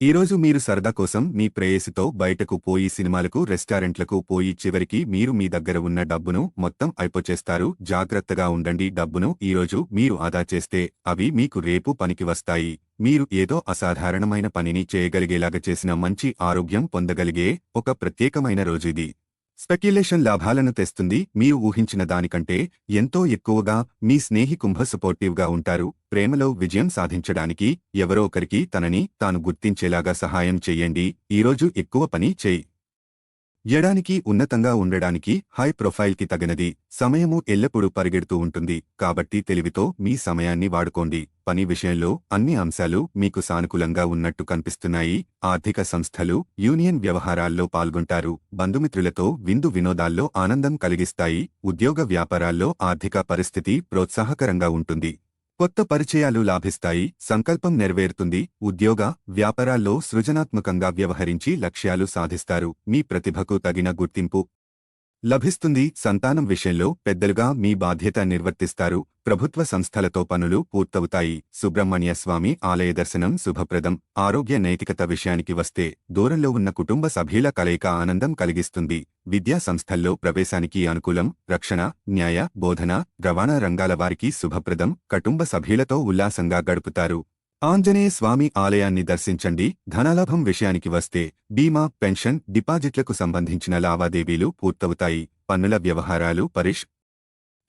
ఈరోజు మీరు సరదా కోసం మీ ప్రేయసితో బయటకు పోయి సినిమాలకు రెస్టారెంట్లకు పోయి చివరికి మీరు మీ దగ్గర ఉన్న డబ్బును మొత్తం అయిపోచేస్తారు. జాగ్రత్తగా ఉండండి డబ్బును. ఈ రోజు మీరు ఆదా చేస్తే అవి మీకు రేపు పనికి వస్తాయి. మీరు ఏదో అసాధారణమైన పనిని చేయగలిగేలాగా చేసిన మంచి ఆరోగ్యం పొందగలిగే ఒక ప్రత్యేకమైన రోజు ఇది. స్పెక్యులేషన్ లాభాలను తెస్తుంది. మీరు ఊహించిన దానికంటే ఎంతో ఎక్కువగా మీ స్నేహి కుంభ సపోర్టివ్గా ఉంటారు. ప్రేమలో విజయం సాధించడానికి ఎవరో ఒకరికి తనని తాను గుర్తించేలాగా సహాయం చెయ్యండి ఈరోజు ఎక్కువ పని చేయి. ఎడానికి ఉన్నతంగా ఉండడానికి హై ప్రొఫైల్కి తగినది. సమయము ఎల్లప్పుడూ పరిగెడుతూ ఉంటుంది. కాబట్టి తెలివితో మీ సమయాన్ని వాడుకోండి. పని విషయంలో అన్ని అంశాలు మీకు సానుకూలంగా ఉన్నట్టు కనిపిస్తున్నాయి. ఆర్థిక సంస్థలు యూనియన్ వ్యవహారాల్లో పాల్గొంటారు. బంధుమిత్రులతో విందు వినోదాల్లో ఆనందం కలిగిస్తాయి. ఉద్యోగ వ్యాపారాల్లో ఆర్థిక పరిస్థితి ప్రోత్సాహకరంగా ఉంటుంది. కొత్త పరిచయాలు లాభిస్తాయి సంకల్పం నెరవేరుతుంది ఉద్యోగ వ్యాపారాల్లో సృజనాత్మకంగా వ్యవహరించి లక్ష్యాలు సాధిస్తారు. మీ ప్రతిభకు తగిన గుర్తింపు. లభిస్తుంది సంతానం విషయంలో పెద్దలుగా మీ బాధ్యత నిర్వర్తిస్తారు. ప్రభుత్వ సంస్థలతో పనులు పూర్తవుతాయి. సుబ్రహ్మణ్య స్వామి ఆలయ దర్శనం శుభప్రదం. ఆరోగ్య నైతికత విషయానికి వస్తే దూరంలో ఉన్న కుటుంబ సభ్యుల కలయిక ఆనందం కలిగిస్తుంది. విద్యా సంస్థల్లో ప్రవేశానికి అనుకూలం రక్షణ న్యాయ బోధన రవాణా రంగాల వారికి శుభప్రదం. కుటుంబ సభ్యులతో ఉల్లాసంగా గడుపుతారు. ఆంజనేయ స్వామి ఆలయాన్ని దర్శించండి. ధనలాభం విషయానికి వస్తే బీమా పెన్షన్ డిపాజిట్లకు సంబంధించిన లావాదేవీలు పూర్తవుతాయి. పన్నుల వ్యవహారాలు పరిష్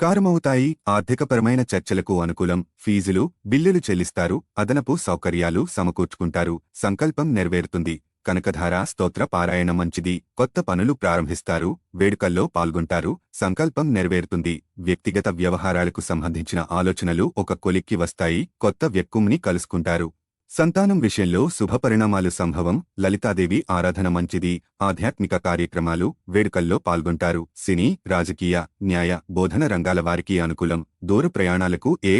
కారమవుతాయి. ఆర్థికపరమైన చర్చలకు అనుకూలం ఫీజులు బిల్లులు చెల్లిస్తారు అదనపు సౌకర్యాలు సమకూర్చుకుంటారు సంకల్పం నెరవేరుతుంది. కనకధార స్తోత్ర పారాయణ మంచిది. కొత్త పనులు ప్రారంభిస్తారు వేడుకల్లో పాల్గొంటారు సంకల్పం నెరవేరుతుంది. వ్యక్తిగత వ్యవహారాలకు సంబంధించిన ఆలోచనలు ఒక కొలిక్కి వస్తాయి కొత్త వ్యక్తుమ్ని కలుసుకుంటారు. సంతానం విషయంలో శుభపరిణామాలు సంభవం లలితాదేవి ఆరాధన మంచిది ఆధ్యాత్మిక కార్యక్రమాలు వేడుకల్లో పాల్గొంటారు. సినీ రాజకీయ న్యాయ బోధన రంగాల వారికి అనుకూలం దూర ప్రయాణాలకు ఏ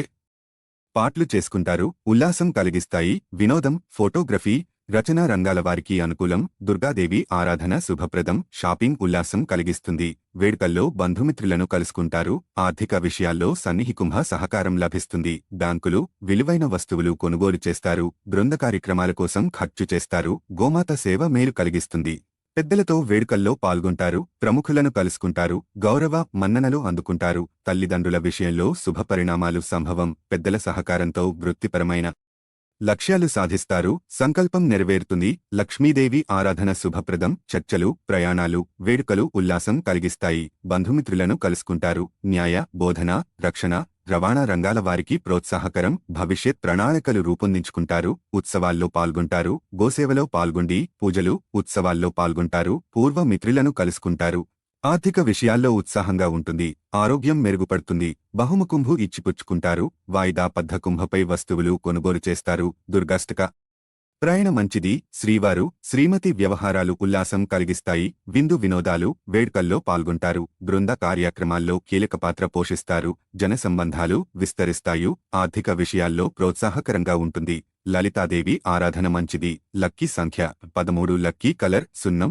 పాట్లు చేసుకుంటారు ఉల్లాసం కలిగిస్తాయి వినోదం ఫోటోగ్రఫీ రచనా రంగాల వారికి అనుకూలం దుర్గాదేవి ఆరాధన శుభప్రదం షాపింగ్ ఉల్లాసం కలిగిస్తుంది. వేడుకల్లో బంధుమిత్రులను కలుసుకుంటారు. ఆర్థిక విషయాల్లో సన్నిహికుంభ సహకారం లభిస్తుంది. బ్యాంకులు విలువైన వస్తువులు కొనుగోలు చేస్తారు. బృంద కార్యక్రమాల కోసం ఖర్చు చేస్తారు. గోమాత సేవ మేలు కలిగిస్తుంది. పెద్దలతో వేడుకల్లో పాల్గొంటారు. ప్రముఖులను కలుసుకుంటారు. గౌరవ మన్ననలు అందుకుంటారు. తల్లిదండ్రుల విషయంలో శుభపరిణామాలు సంభవం. పెద్దల సహకారంతో వృత్తిపరమైన లక్ష్యాలు సాధిస్తారు సంకల్పం నెరవేరుతుంది లక్ష్మీదేవి ఆరాధన శుభప్రదం చర్చలు ప్రయాణాలు వేడుకలు ఉల్లాసం కలిగిస్తాయి బంధుమిత్రులను కలుసుకుంటారు న్యాయ బోధన రక్షణ రవాణా రంగాల వారికి ప్రోత్సాహకరం భవిష్యత్ ప్రణాళికలు రూపొందించుకుంటారు ఉత్సవాల్లో పాల్గొంటారు గోసేవలో పాల్గొండి పూజలు ఉత్సవాల్లో పాల్గొంటారు పూర్వ మిత్రులను కలుసుకుంటారు. ఆర్థిక విషయాల్లో ఉత్సాహంగా ఉంటుంది ఆరోగ్యం మెరుగుపడుతుంది బహుముకుంభు ఇచ్చిపుచ్చుకుంటారు వాయిదా పద్ధ కుంభపై వస్తువులు కొనుగోలు చేస్తారు దుర్గాష్టక ప్రయాణ మంచిది శ్రీవారు శ్రీమతి వ్యవహారాలు ఉల్లాసం కలిగిస్తాయి విందు వినోదాలు వేడుకల్లో పాల్గొంటారు బృంద కార్యక్రమాల్లో కీలక పాత్ర పోషిస్తారు జనసంబంధాలు విస్తరిస్తాయి ఆర్థిక విషయాల్లో ప్రోత్సాహకరంగా ఉంటుంది లలితాదేవి ఆరాధన మంచిది లక్కీ సంఖ్య పదమూడు లక్కీ కలర్ సున్నం